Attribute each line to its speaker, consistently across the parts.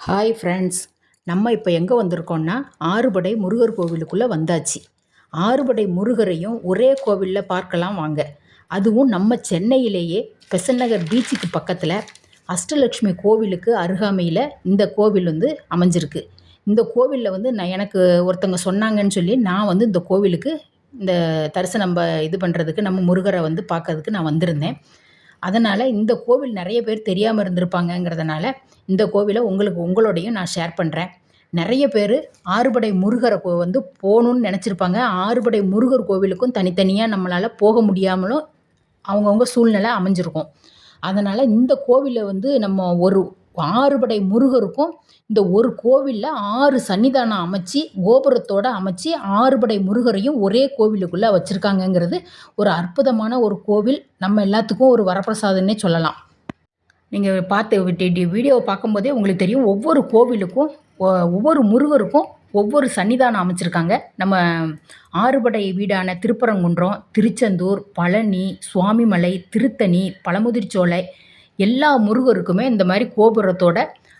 Speaker 1: Hi friends நம்ம இப்போ எங்கே வந்திருக்கோம்னா ஆறுபடை முருகர் கோவிலுக்குள்ளே வந்தாச்சு. ஆறுபடை முருகரையும் ஒரே கோவிலில் பார்க்கலாம் வாங்க. அதுவும் நம்ம சென்னையிலேயே பெசன் நகர் பீச்சுக்கு பக்கத்தில் அஷ்டலக்ஷ்மி கோவிலுக்கு அருகாமையில் இந்த கோவில் வந்து அமைஞ்சிருக்கு. இந்த கோவிலில் வந்து நான் எனக்கு ஒருத்தவங்க சொன்னாங்கன்னு சொல்லி நான் வந்து இந்த கோவிலுக்கு இந்த தரிசனம் இது பண்ணுறதுக்கு நம்ம முருகரை வந்து பார்க்கறதுக்கு நான் வந்திருந்தேன். அதனால் இந்த கோவில் நிறைய பேர் தெரியாமல் இருந்திருப்பாங்கங்கிறதுனால இந்த கோவிலை உங்களுக்கு உங்களோடையும் நான் ஷேர் பண்ணுறேன் நிறைய பேர் ஆறுபடை முருகரை கோ வந்து போகணுன்னு நினச்சிருப்பாங்க. ஆறுபடை முருகர் கோவிலுக்கும் தனித்தனியாக நம்மளால் போக முடியாமலும் அவங்கவுங்க சூழ்நிலை அமைஞ்சிருக்கும். அதனால் இந்த கோவிலை வந்து நம்ம ஒரு ஆறுபடை முருகருக்கும் இந்த ஒரு கோவிலில் ஆறு சன்னிதானம் அமைச்சு கோபுரத்தோடு அமைச்சு ஆறுபடை முருகரையும் ஒரே கோவிலுக்குள்ளே வச்சுருக்காங்கங்கிறது ஒரு அற்புதமான ஒரு கோவில். நம்ம எல்லாத்துக்கும் ஒரு வரப்பிரசாதம்னே சொல்லலாம். நீங்கள் பார்த்து வீடியோவை பார்க்கும்போதே உங்களுக்கு தெரியும் ஒவ்வொரு கோவிலுக்கும் ஒவ்வொரு முருகருக்கும் ஒவ்வொரு சன்னிதானம் அமைச்சிருக்காங்க. நம்ம ஆறுபடை வீடான திருப்பரங்குன்றம் திருச்செந்தூர் பழனி சுவாமிமலை திருத்தணி பழமுதிர்ச்சோலை எல்லா முருகருக்குமே இந்த மாதிரி கோபுரத்தோட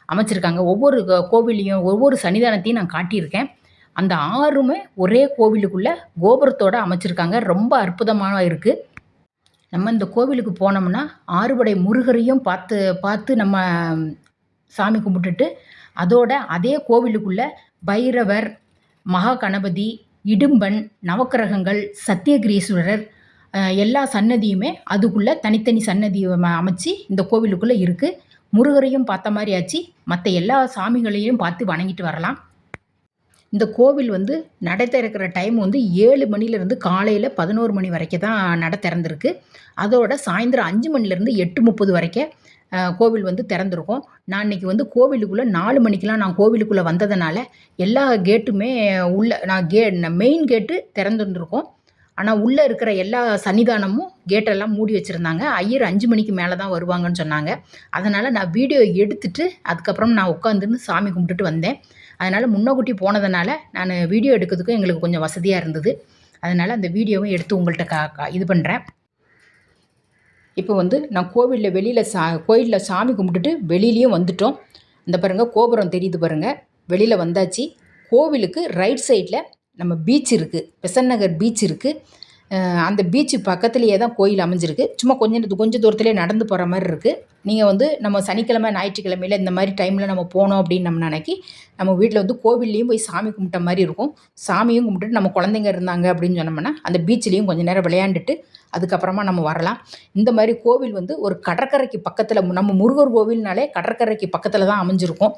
Speaker 1: அமைச்சிருக்காங்க. ஒவ்வொரு கோவிலையும் ஒவ்வொரு சன்னிதானத்தையும் நான் காட்டியிருக்கேன். அந்த ஆறுமே ஒரே கோவிலுக்குள்ளே கோபுரத்தோடு அமைச்சிருக்காங்க. ரொம்ப அற்புதமாக இருக்குது நம்ம இந்த கோவிலுக்கு போனோம்னா ஆறுபடை முருகரையும் பார்த்து பார்த்து நம்ம சாமி கும்பிட்டுட்டு அதோட அதே கோவிலுக்குள்ளே பைரவர் மகா கணபதி இடும்பன் நவக்கிரகங்கள் சத்தியகிரீஸ்வரர் எல்லா சன்னதியுமே அதுக்குள்ளே தனித்தனி சன்னதியை அமைச்சு இந்த கோவிலுக்குள்ளே இருக்குது முருகரையும் பார்த்த மாதிரி ஆச்சு. மற்ற எல்லா சாமிகளையும் பார்த்து வணங்கிட்டு வரலாம். இந்த கோவில் வந்து நடை திறக்கிற டைம் வந்து ஏழு மணிலேருந்து காலையில் பதினோரு மணி வரைக்கும் தான் நடை திறந்துருக்கு. அதோட சாயந்தரம் அஞ்சு மணிலேருந்து எட்டு முப்பது வரைக்கும் கோவில் வந்து திறந்துருக்கும். நான் இன்றைக்கி வந்து கோவிலுக்குள்ளே நாலு மணிக்கெலாம் நான் கோவிலுக்குள்ளே வந்ததுனால எல்லா கேட்டுமே உள்ள நான் கே மெயின் கேட்டு திறந்துருந்துருக்கோம். ஆனால் உள்ளே இருக்கிற எல்லா சன்னிதானமும் கேட்டெல்லாம் மூடி வச்சுருந்தாங்க. ஐயர் அஞ்சு மணிக்கு மேலே தான் வருவாங்கன்னு சொன்னாங்க. அதனால் நான் வீடியோ எடுத்துட்டு அதுக்கப்புறம் நான் உட்காந்துருந்து சாமி கும்பிட்டுட்டு வந்தேன். அதனால் முன்னக்கூட்டி போனதுனால நான் வீடியோ எடுக்கிறதுக்கும் எங்களுக்கு கொஞ்சம் வசதியாக இருந்தது. அதனால் அந்த வீடியோவும் எடுத்து உங்கள்கிட்ட கா இது பண்ணுறேன் இப்போ வந்து நான் கோவிலில் வெளியில் சா கோயிலில் சாமி கும்பிட்டுட்டு வெளியிலையும் வந்துட்டோம். இந்த பாருங்கள் கோபுரம் தெரியுது பாருங்கள் வெளியில் வந்தாச்சு. கோவிலுக்கு ரைட் சைடில் நம்ம பீச் இருக்குது பெசன் நகர் பீச் இருக்குது அந்த பீச்சு பக்கத்துலேயே தான் கோயில் அமைஞ்சிருக்கு. சும்மா கொஞ்சம் கொஞ்சம் தூரத்துலேயே நடந்து போகிற மாதிரி இருக்குது நீங்கள் வந்து நம்ம சனிக்கிழமை ஞாயிற்றுக்கிழமையில் இந்த மாதிரி டைமில் நம்ம போனோம் அப்படின்னு நம்ம நினைக்கி நம்ம வீட்டில் வந்து கோவில்லையும் போய் சாமி கும்பிட்ட மாதிரி இருக்கும். சாமியும் கும்பிட்டுட்டு நம்ம குழந்தைங்க இருந்தாங்க அப்படின்னு சொன்னோம்னா அந்த பீச்லேயும் கொஞ்சம் நேரம் விளையாண்டுட்டு அதுக்கப்புறமா நம்ம வரலாம். இந்த மாதிரி கோவில் வந்து ஒரு கடற்கரைக்கு பக்கத்தில் நம்ம முருகர் கோவில்னாலே கடற்கரைக்கு பக்கத்தில் தான் அமைஞ்சிருக்கும்.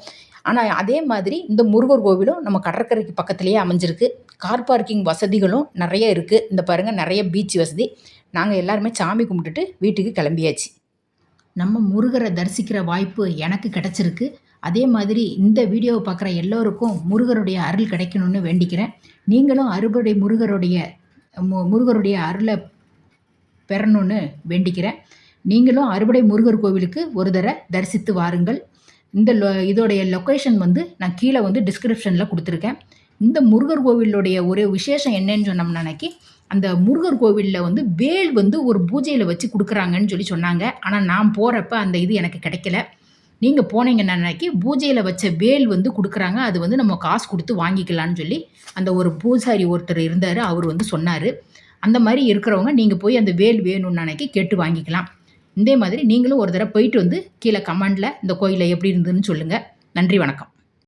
Speaker 1: ஆனால் அதே மாதிரி இந்த முருகர் கோவிலும் நம்ம கடற்கரைக்கு பக்கத்துலேயே அமைஞ்சிருக்கு. கார் பார்க்கிங் வசதிகளும் நிறைய இருக்குது இந்த பாருங்கள் நிறைய பீச் வசதி. நாங்கள் எல்லாருமே சாமி கும்பிட்டுட்டு வீட்டுக்கு கிளம்பியாச்சு. நம்ம முருகரை தரிசிக்கிற வாய்ப்பு எனக்கு கிடச்சிருக்கு. அதே மாதிரி இந்த வீடியோவை பார்க்குற எல்லோருக்கும் முருகருடைய அருள் கிடைக்கணும்னு வேண்டிக்கிறேன். நீங்களும் அறுபடை முருகருடைய மு முருகருடைய அருளை பெறணும்னு வேண்டிக்கிறேன். நீங்களும் அறுபடை முருகர் கோவிலுக்கு ஒரு தடவை தரிசித்து வாருங்கள். இந்த லொ இதோடைய லொக்கேஷன் வந்து நான் கீழே வந்து டிஸ்கிரிப்ஷனில் கொடுத்துருக்கேன். இந்த முருகர் கோவிலுடைய ஒரு விசேஷம் என்னன்னு சொன்னோம்னாக்கி அந்த முருகர் கோவிலில் வந்து வேல் வந்து ஒரு பூஜையில் வச்சு கொடுக்குறாங்கன்னு சொல்லி சொன்னாங்க. ஆனால் நான் போகிறப்ப அந்த இது எனக்கு கிடைக்கல. நீங்கள் போனீங்கன்னாக்கி பூஜையில் வச்ச வேல் வந்து கொடுக்குறாங்க. அது வந்து நம்ம காசு கொடுத்து வாங்கிக்கலான்னு சொல்லி அந்த ஒரு பூசாரி ஒருத்தர் இருந்தார். அவர் வந்து சொன்னார். அந்த மாதிரி இருக்கிறவங்க நீங்கள் போய் அந்த வேல் வேணும்னு அன்னைக்கு கேட்டு வாங்கிக்கலாம். இதே மாதிரி நீங்களும் ஒரு தடவை போயிட்டு வந்து கீழே கமெண்டில் இந்த கோயிலை எப்படி இருந்ததுன்னு சொல்லுங்கள் நன்றி வணக்கம்.